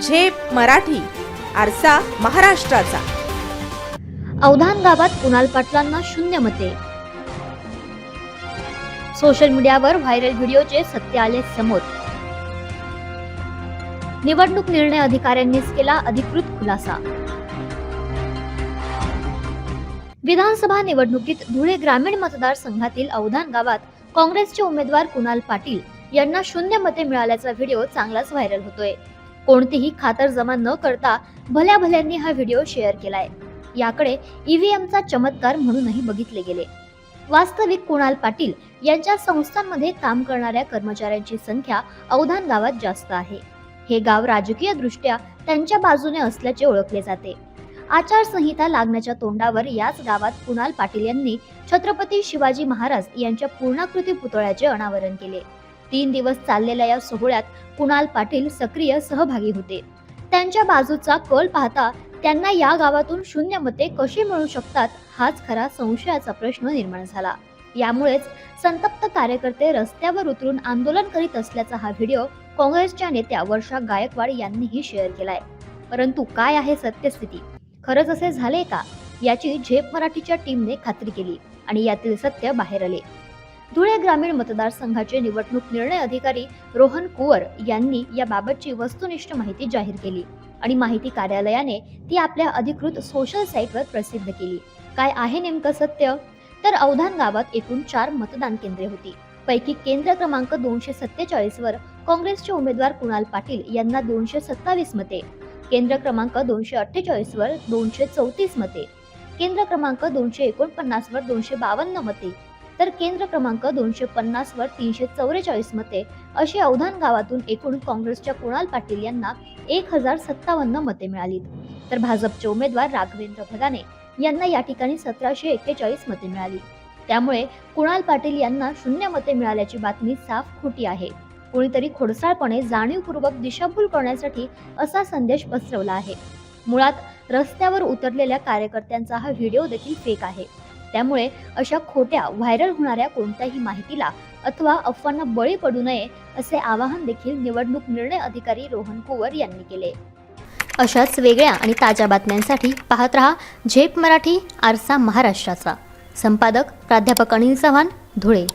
झेप मराठी आरसा महाराष्ट्राचा. अवधान गावात कुणाल पाटलांना शून्य मते. सोशल मीडियावर व्हायरल व्हिडिओचे सत्य आले समोर. निवडणूक निर्णय अधिकाऱ्यांनीच केला अधिकृत खुलासा. विधानसभा निवडणुकीत धुळे ग्रामीण मतदारसंघातील अवधान गावात काँग्रेसचे उमेदवार कुणाल पाटील यांना शून्य मते मिळाल्याचा व्हिडिओ चांगलाच व्हायरल होतोय. कोणतीही खातर जमा न करता भल्या भल्यांनी हा व्हिडिओ शेअर केलाय. याकडे ईव्हीएमचा चमत्कार म्हणूनही बघितले गेले. वास्तविक कुणाल पाटील यांच्या संस्थांमध्ये काम करणाऱ्या कर्मचाऱ्यांची संख्या अवधान गावात जास्त आहे. हे गाव राजकीय दृष्ट्या त्यांच्या बाजूने असल्याचे ओळखले जाते. आचारसंहिता लागण्याच्या तोंडावर याच गावात कुणाल पाटील यांनी छत्रपती शिवाजी महाराज यांच्या पूर्णाकृती पुतळ्याचे अनावरण केले. तीन दिवस चाललेल्या या सोहळ्यात कुणाल पाटील सक्रिय सहभागी होते. त्यांच्या बाजूचा कल पाहता त्यांना या गावातून शून्य मते कशी मिळू शकतात हाच खरा संशयाचा प्रश्न निर्माण झाला. यामुळेच संतप्त कार्यकर्ते रस्त्यावर उतरून आंदोलन करीत असल्याचा हा व्हिडिओ काँग्रेसच्या नेत्या वर्षा गायकवाड यांनीही शेअर केलाय. परंतु काय आहे सत्यस्थिती? खरंच असे झाले का? याची झेप मराठीच्या टीमने खात्री केली आणि यातील सत्य बाहेर आले. धुळे ग्रामीण मतदारसंघाचे निवडणूक निर्णय अधिकारी रोहन कुवर यांनी याबाबतची वस्तुनिष्ठ माहिती जाहीर केली आणि माहिती कार्यालयाने ती आपल्या अधिकृत सोशल साईटवर प्रसिद्ध केली. काय आहे नेमकं सत्य? तर अवधान गावात एकूण चार मतदान केंद्रे होती. पैकी केंद्र क्रमांक दोनशे सत्तेचाळीस वर काँग्रेसचे उमेदवार कुणाल पाटील यांना दोनशे सत्तावीस मते केंद्र क्रमांक दोनशे अठ्ठेचाळीस वर दोनशे चौतीस मते केंद्र क्रमांक दोनशे एकोणपन्नास वर दोनशे बावन्न मते तर केंद्र क्रमांक दोनशे पन्नास वर तीनशे चौवेचाळीस मते अशी अवधान गावातून एकूण काँग्रेसच्या कुणाल पाटील यांना एक हजार सत्तावन्न मते मिळालीत. तर भाजपचे उमेदवार राघवेंद्र भगाने यांना या ठिकाणी सतराशे एक्केचाळीस मते मिळाली. त्यामुळे कुणाल पाटील यांना शून्य मते मिळाल्याची बातमी साफ खोटी आहे. कोणीतरी खोडसाळपणे जाणीवपूर्वक दिशाभूल करण्यासाठी असा संदेश पसरवला आहे. मुळात रस्त्यावर उतरलेल्या कार्यकर्त्यांचा हा व्हिडिओ देखील फेक आहे. त्यामुळे अशा खोट्या व्हायरल होणाऱ्या कोणत्याही माहितीला अथवा अफवांना बळी पडू नये असे आवाहन देखील निवडणूक निर्णय अधिकारी रोहन कुवर यांनी केले. अशाच वेगळ्या आणि ताज्या बातम्यांसाठी पाहत रहा झेप मराठी आरसा महाराष्ट्राचा. संपादक प्राध्यापक अनिल चव्हाण धुळे.